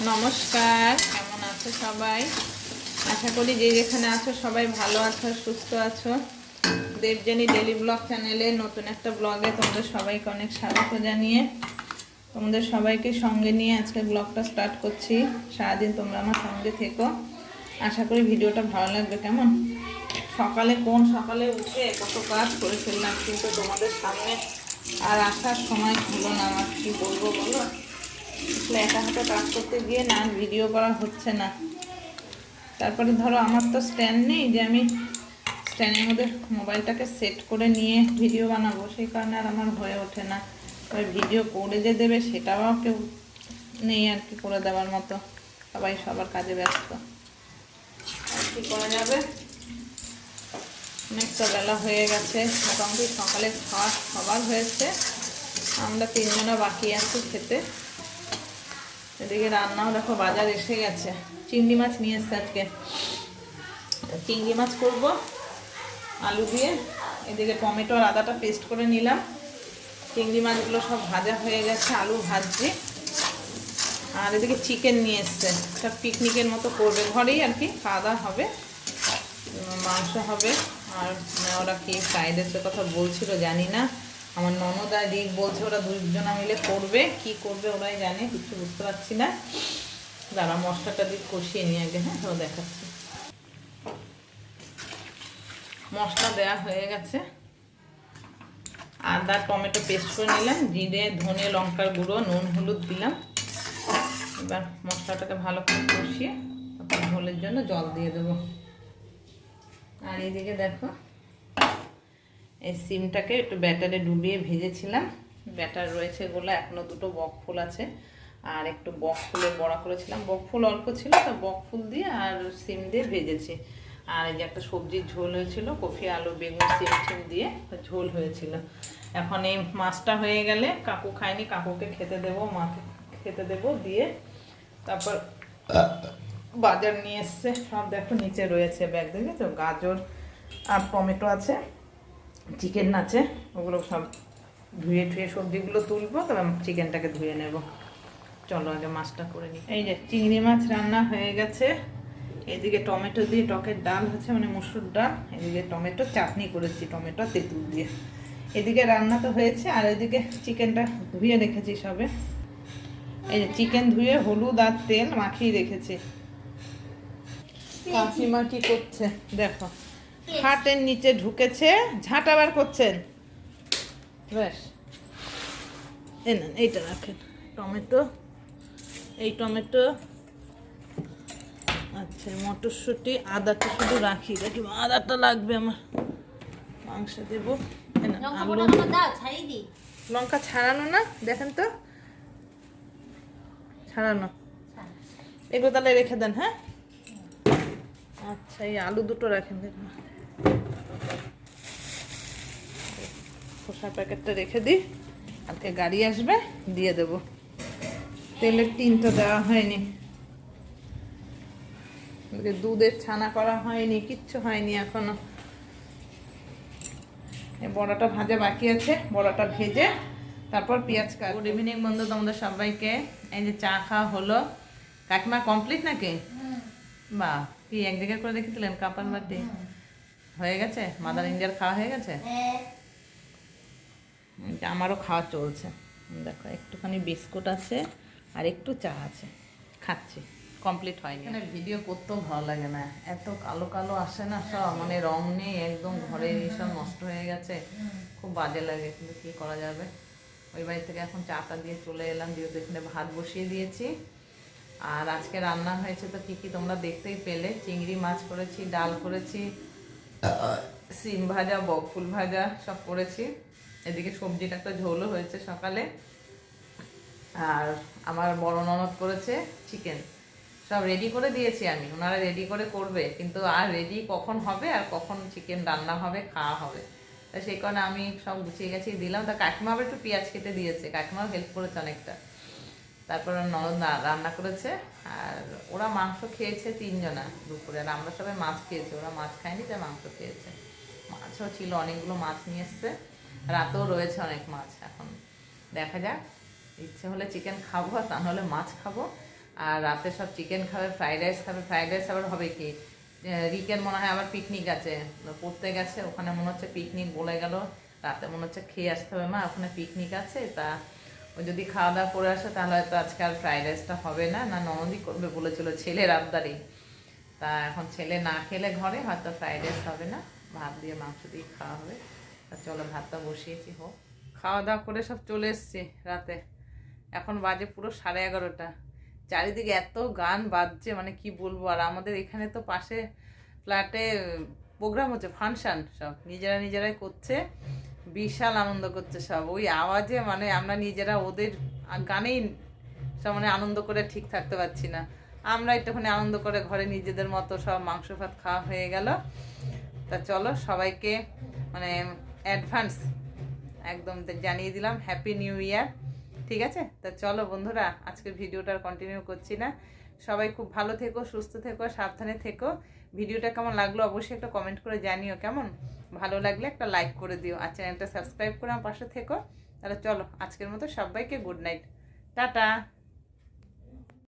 নমস্কার, কেমন আছো সবাই? আশা করি যে যেখানে আছো সবাই ভালো আছো, সুস্থ আছো। দেবজানি ডেলি ব্লগ চ্যানেলে নতুন একটা ব্লগে তোমাদের সবাইকে অনেক স্বাগত জানিয়ে তোমাদের সবাইকে সঙ্গে নিয়ে আজকে ব্লগটা স্টার্ট করছি। সারাদিন তোমরা আমার সঙ্গে থেকো। আশা করি ভিডিওটা ভালো লাগবে, কেমন? সকালে কোন সকালে উঠে কত কাজ করে ফেললাম কিন্তু তোমাদের সামনে আর আসার সময় হলো না আমার কী বলব বলো? একা হাতে কাজ করতে গিয়ে না ভিডিও করা হচ্ছে না। তারপরে ধরো আমার তো স্ট্যান্ড নেই যে আমি স্ট্যান্ডের মধ্যে মোবাইলটাকে সেট করে নিয়ে ভিডিও বানাবো। সেই কারণে আর আমার হয়ে ওঠে না। তবে ভিডিও করে যে দেবে সেটাও কেউ নেই আর কি করে দেওয়ার মতো। সবাই সবার কাজে ব্যস্ত। আর কি করা যাবে? অনেকটা বেলা হয়ে গেছে। মোটামুটি সকালে খাওয়া সবার হয়েছে। আমরা তিনজনা বাকি আছি খেতে। এদিকে রান্নাও দেখো, বাজার এসে গেছে। চিংড়ি মাছ নিয়ে এসছে আজকে। চিংড়ি মাছ করব, আলু দিয়ে। এদিকে টমেটো আর আদাটা পেস্ট করে নিলাম। চিংড়ি মাছগুলো সব ভাজা হয়ে গেছে, আলু ভাজছি। আর এদিকে চিকেন নিয়ে এসছে। সব পিকনিকের মতো করবে ঘরেই আর কি খাওয়া দাওয়া হবে মাংস হবে। আর ওরা কি ফ্রাইড রাইসের কথা বলছিল জানি না। আমার ননদ আর রিক বলছে ওরা দুজনা মিলে করবে, কি করবে ওরাই জানে, কিছু বুঝতে পারছি না। দাঁড়া, মশলাটা দিয়ে কষিয়ে নিয়ে আগে হ্যাঁ? তো দেখাচ্ছি। মশলা দেওয়া হয়ে গেছে। আদা, টমেটো পেস্ট করে নিলাম, জিরে, ধনে, লঙ্কার গুঁড়ো, নুন, হলুদ দিলাম। এবার মশলাটাকে ভালো করে কষিয়ে তারপর ঝোলের জন্য জল দিয়ে দেবো। আর এইদিকে দেখো এই সিমটাকে একটু ব্যাটারে ডুবিয়ে ভেজেছিলাম। ব্যাটার রয়েছে গোলা এখনও দুটো বক ফুল আছে। আর একটু বক ফুলের বড়া করেছিলাম। বক ফুল অল্প ছিল, তো বক ফুল দিয়ে আর সিম দিয়ে ভেজেছি। আর এই যে একটা সবজির ঝোল হয়েছিল, কফি, আলু, বেগুন, সিম টিম দিয়ে ঝোল হয়েছিল। এখন এই মাছটা হয়ে গেলে কাকু খায়নি, কাকুকে খেতে দেবো, মাকে খেতে দেবো দিয়ে তারপর বাজার নিয়ে এসছে। সব দেখো নিচে রয়েছে ব্যাগ, দেখেছ? গাজর আর টমেটো আছে। চিকেন আছে, ওগুলো সব ধুয়ে ধুয়ে সবজিগুলো তুলবো তবে চিকেনটাকে ধুয়ে নেব। চলো আগে মাছটা করে নিই। এই যে চিংড়ি মাছ রান্না হয়ে গেছে। এদিকে টমেটো দিয়ে টকের ডাল হচ্ছে মানে মুসুর ডাল। এদিকে টমেটো, চাটনি করেছি টমেটো, তেঁতুল দিয়ে। এদিকে রান্না তো হয়েছে, আর এদিকে চিকেনটা ধুয়ে রেখেছি সবে। এই যে চিকেন ধুয়ে হলুদ আর তেল মাখিয়ে রেখেছি। কাকিমা কি করছে? দেখো। খাটের নিচে ঢুকেছে ঝাঁটা বার করছেন। ব্যাস নেন এইটা রাখেন। টমেটো এই টমেটো। আচ্ছা মটরশুঁটি আদাটা শুধু রাখি। দেখি আদাটা লাগবে আমার। মাংস দেবো। লঙ্কা ছাড়ানো না দেখেন তো। ছাড়ানো। এগুলো তাহলে রেখে দেন হ্যাঁ? আচ্ছা এই আলু দুটো রাখেন দেখুন খোসার প্যাকেটটা রেখে দিই। আজকে গাড়ি আসবে দিয়ে দেব। তেলের টিনটা দেওয়া হয়নি। দুধের ছানা করা হয়নি কিচ্ছু হয়নি এখনও। এই বড়াটা ভাজা বাকি আছে বড়াটা ভেজে তারপর পেঁয়াজ কাট গুড ইভিনিং বন্ধু তোমাদের সবাইকে। এই যে চা খাওয়া হলো। কাকিমা কমপ্লিট নাকি? বা কি এক জায়গায় করে রেখেছিলেন কাপার বার্থডে হয়ে গেছে? মাদার ইন্ডিয়ার খাওয়া হয়ে গেছে? আমারও খাওয়া চলছে। দেখো একটুখানি বিস্কুট আছে আর একটু চা আছে। খাচ্ছি। কমপ্লিট হয়নি। এখানে ভিডিও করতেও ভালো লাগে না। এত কালো কালো আসে না সব মানে রং নেই একদম ঘরে সব নষ্ট হয়ে গেছে। খুব বাজে লাগে কিন্তু কী করা যাবে? ওই বাড়ি থেকে এখন চাটা দিয়ে চলে এলাম যেহেতু এখানে ভাত বসিয়ে দিয়েছি। আর আজকে রান্না হয়েছে তো কী কী তোমরা দেখতেই পেলে? চিংড়ি মাছ করেছি ডাল করেছি সিম ভাজা বকফুল ভাজা সব করেছি। এদিকে সবজিটা একটা ঝোলও হয়েছে সকালে। আর আমার বড় ননদ করেছে চিকেন সব রেডি করে দিয়েছি আমি। ওনারা রেডি করে করবে। কিন্তু আর রেডি কখন হবে আর কখন চিকেন রান্না হবে, খাওয়া হবে? তা সেই কারণে আমি সব গুছিয়ে গেছি, দিলাম। তা কাকিমা আবার একটু পেঁয়াজ কেটে দিয়েছে। কাকিমাও হেল্প করেছে অনেকটা। তারপর ননদ রান্না করেছে, আর ওরা মাংস খেয়েছে তিনজনা দুপুরে, আর আমরা সবাই মাছ খেয়েছি, ওরা মাছ খায়নি, তাই মাংস খেয়েছে। মাছও ছিল, অনেকগুলো মাছ নিয়ে এসছে, রাতেও রয়েছে অনেক মাছ, এখন দেখা যাক, ইচ্ছে হলে চিকেন খাব, আর তা নাহলে মাছ খাব, আর রাতে সব চিকেন খাবে ফ্রাইড রাইস খাবে ফ্রাইড রাইস আবার হবে কি? রিকের মনে হয় আবার পিকনিক আছে, পড়তে গেছে, ওখানে মনে হচ্ছে পিকনিক বলে গেল, রাতে মনে হচ্ছে খেয়ে আসতে হবে, মা, ওখানে পিকনিক আছে, তা ও যদি খাওয়া দাওয়া করে আসে, তাহলে হয়তো আজকে আর ফ্রাইড রাইসটা হবে না। না, ননদই করবে বলেছিল, ছেলের আবদারি তা এখন ছেলে না খেলে ঘরে, হয়তো ফ্রাইড রাইস হবে না। ভাত দিয়ে মাংস দিয়ে খাওয়া হবে। তা চলো, ভাতটা বসিয়েছি, হোক। খাওয়া দাওয়া করে সব চলে এসছি রাতে। এখন বাজে পুরো সাড়ে এগারোটা। চারিদিকে এত গান বাজছে মানে কি বলব? আর আমাদের এখানে তো পাশে ফ্ল্যাটে প্রোগ্রাম হচ্ছে ফাংশান সব। নিজেরা নিজেরাই করছে। বিশাল আনন্দ করছে সব। ওই আওয়াজে মানে আমরা নিজেরা ওদের গানেই মানে আনন্দ করে ঠিক থাকতে পারছি না। আমরা একটুখানি আনন্দ করে ঘরে নিজেদের মতো সব মাংস ভাত খাওয়া হয়ে গেল। তা চলো সবাইকে মানে অ্যাডভান্স একদম জানিয়ে দিলাম হ্যাপি নিউ ইয়ার ঠিক আছে? তা চলো বন্ধুরা, আজকের ভিডিওটা কন্টিনিউ করছি না। সবাই খুব ভালো থেকো, সুস্থ থেকো, সাবধানে থেকো। ভিডিওটা কেমন লাগল অবশ্যই একটা কমেন্ট করে জানিও কেমন? ভালো লাগলে একটা লাইক করে দিও আর চ্যানেলটা সাবস্ক্রাইব করে আমার পাশে থেকো। তাহলে চলো আজকের মতো সবাইকে গুড নাইট টাটা!